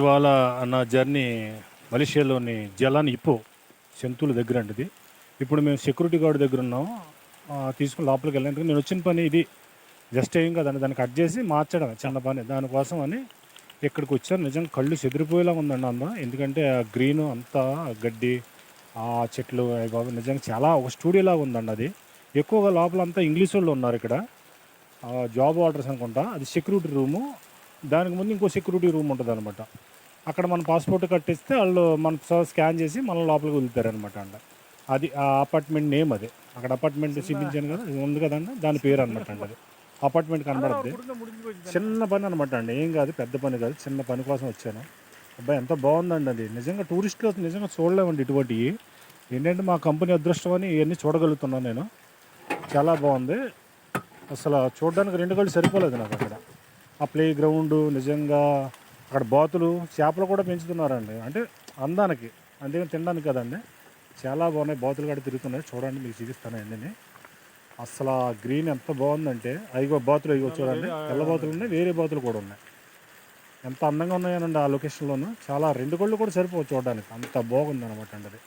ఇవాళ నా జర్నీ మలేషియాలోని జలాన్ ఇప్పో జంతువుల దగ్గర అండి ఇప్పుడు మేము సెక్యూరిటీ గార్డ్ దగ్గర ఉన్నాం. తీసుకుని లోపలికి వెళ్ళాను నేను వచ్చిన పని ఇది. జస్ట్ ఏం కదండి దాన్ని కట్ చేసి మార్చడం చిన్న పని. దానికోసం అని ఇక్కడికి వచ్చాను. నిజంగా కళ్ళు చెదిరిపోయేలా ఉందండి అందా ఎందుకంటే ఆ గ్రీన్ అంతా గడ్డి ఆ చెట్లు అవి బాబు నిజంగా చాలా ఒక స్టూడియోలాగా ఉందండి అది. ఎక్కువగా లోపల అంతా ఇంగ్లీష్ వాళ్ళు ఉన్నారు ఇక్కడ. జాబ్ ఆర్డర్స్ అనుకుంటా. అది సెక్యూరిటీ రూము. దానికి ముందు ఇంకో సెక్యూరిటీ రూమ్ ఉంటుంది అనమాట అక్కడ మన పాస్పోర్ట్ కట్టిస్తే వాళ్ళు మన స్కాన్ చేసి మన లోపలికి వదులుతారనమాట అంట. అది ఆ అపార్ట్మెంట్ నేమ్ అది. అక్కడ అపార్ట్మెంట్ చూపించాను కదా ఇది ఉంది కదండి దాని పేరు అనమాట అండి అది. అపార్ట్మెంట్ కనబడుద్ది. చిన్న పని అనమాట అండి. ఏం కాదు పెద్ద పని కాదు చిన్న పని కోసం వచ్చాను. అబ్బాయి ఎంత బాగుందండి అది. నిజంగా టూరిస్టులు నిజంగా చూడలేమండి ఇటువంటివి ఏంటంటే మా కంపెనీ అదృష్టం అని ఇవన్నీ చూడగలుగుతున్నాను నేను. చాలా బాగుంది. అసలు చూడడానికి రెండు కళ్ళు సరిపోలేదు నాకు అక్కడ. ఆ ప్లే గ్రౌండ్ నిజంగా అక్కడ బాతులు చేపలు కూడా పెంచుతున్నారండి. అంటే అందానికి అంతేగాని తినడానికి కదండి. చాలా బాగున్నాయి. బాతులు కూడా తిరుగుతున్నాయి. చూడండి మీకు చూపిస్తాను అన్నీ అసలు ఆ గ్రీన్ ఎంత బాగుందంటే అయ్యో బాతులు అయ్యో చూడండి. తెల్ల బాతులు ఉన్నాయి వేరే బాతులు కూడా ఉన్నాయి. ఎంత అందంగా ఉన్నాయనండి ఆ లొకేషన్లోను. చాలా రెండు కళ్ళు కూడా సరిపోవు చూడడానికి. అంత బాగుంది అనమాట అండి అది.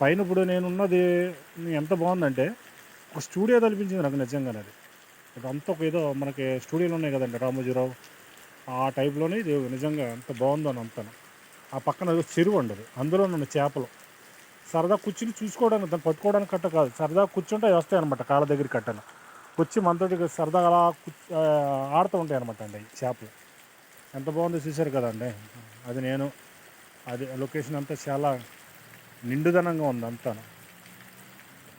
పైన ఇప్పుడు నేను ఉన్నది ఎంత బాగుందంటే ఒక స్టూడియో తలపించింది నాకు నిజంగానే అది. ఒక ఏదో మనకి స్టూడియోలు ఉన్నాయి కదండి రామోజీరావు. ఆ టైప్లోనే ఇది నిజంగా ఎంత బాగుందో అని అంతాను ఆ పక్కన ఏదో చెరువు ఉండదు. అందులో ఉన్న చేపలు. సరదా కూర్చుని చూసుకోవడానికి దాన్ని పట్టుకోవడానికి కట్ట కాదు. సరదా కూర్చుంటే వస్తాయి అనమాట కాళ్ళ దగ్గర కట్టను వచ్చి మనతోటి సరదాగా అలా ఆడుతూ ఉంటాయి అనమాట అండి ఈ చేపలు. ఎంత బాగుందో చూశారు కదండి. అది నేను అది లొకేషన్ అంతా చాలా నిండుదనంగా ఉంది అంతా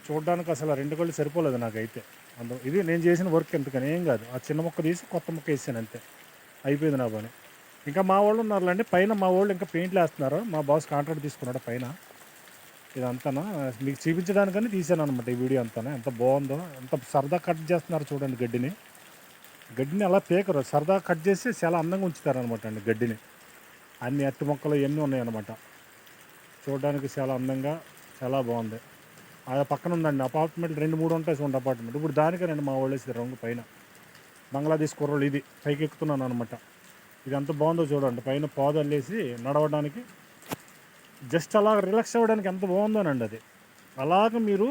చూడడానికి అసలు రెండు కళ్ళు సరిపోలేదు నాకైతే. అందులో ఇది నేను చేసిన వర్క్ ఎందుకని ఏం కాదు. ఆ చిన్న మొక్క తీసి కొత్త మొక్క వేసాను అంతే. అయిపోయింది నా పని. ఇంకా మా వాళ్ళు ఉన్నారులేండి పైన మా వాళ్ళు ఇంకా పెయింట్లు వేస్తున్నారు. మా బాస్ కాంట్రాక్ట్ తీసుకున్నాడు పైన. ఇదంతానా? మీకు చూపించడానికని తీసాను అనమాట ఈ వీడియో అంతా ఎంత బాగుందో ఎంత సరదా కట్ చేస్తున్నారు చూడండి గడ్డిని. గడ్డిని అలా పేకరు సరదా కట్ చేసి చాలా అందంగా ఉంచుతారనమాట అండి గడ్డిని. అన్ని అట్టి మొక్కలు ఇవన్నీ ఉన్నాయన్నమాట. చూడడానికి చాలా అందంగా చాలా బాగుంది. ఆ పక్కన ఉందండి అపార్ట్మెంట్ రెండు మూడు ఉంటాయి చూడండి అపార్ట్మెంట్. ఇప్పుడు దానికే రండి మా వాళ్ళు వేసి రంగు పైన. బంగ్లాదేశ్ కుర్రోళ్ళు ఇది. పైకి ఎక్కుతున్నాను అనమాట ఇది ఎంత బాగుందో చూడండి. పైన పాదు అల్లేసి నడవడానికి జస్ట్ అలా రిలాక్స్ అవ్వడానికి ఎంత బాగుందోనండి అది. అలాగ మీరు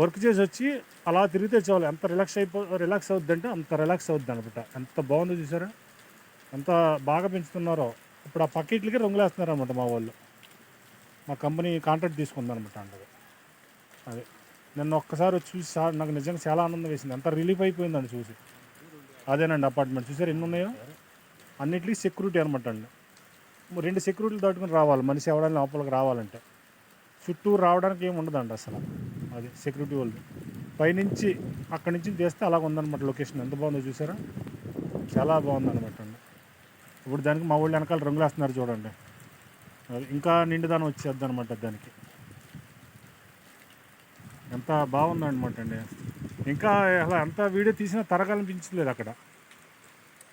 వర్క్ చేసి వచ్చి అలా తిరిగితే చాలు. ఎంత రిలాక్స్ అయిపో రిలాక్స్ అవుద్ది అంటే అంత రిలాక్స్ అవుద్ది అనమాట ఎంత బాగుందో చూసారా? ఎంత బాగా పెంచుతున్నారో. ఇప్పుడు ఆ పక్కిట్లకి రంగులేస్తున్నారు అనమాట మా వాళ్ళు. మా కంపెనీ కాంట్రాక్ట్ తీసుకుందనమాట అండి అది. నిన్న ఒక్కసారి వచ్చి చూసి సార్ నాకు నిజంగా చాలా ఆనందం వేసింది. అంత రిలీఫ్ అయిపోయిందండి చూసి. అదేనండి అపార్ట్మెంట్ చూసారు ఎన్ని ఉన్నాయో? అన్నిటికీ సెక్యూరిటీ అనమాట అండి. రెండు సెక్యూరిటీలు దాటుకుని రావాలి. మనిషి ఎవడానికి లోపలికి రావాలంటే. చుట్టూ రావడానికి ఏమి ఉండదండి అసలు. అది సెక్యూరిటీ వాళ్ళు పైనుంచి అక్కడి నుంచి తీస్తే అలాగ ఉందన్నమాట లొకేషన్ ఎంత బాగుందో చూసారా? చాలా బాగుందన్నమాట అండి. ఇప్పుడు దానికి మా వాళ్ళు వెనకాల రంగులు వేస్తున్నారు చూడండి. అది ఇంకా నిండుదనం వచ్చేద్ది అనమాట దానికి. ఎంత బాగుందన్నమాట అండి. ఇంకా అలా ఎంత వీడియో తీసినా తరగాలనిపించలేదు అక్కడ.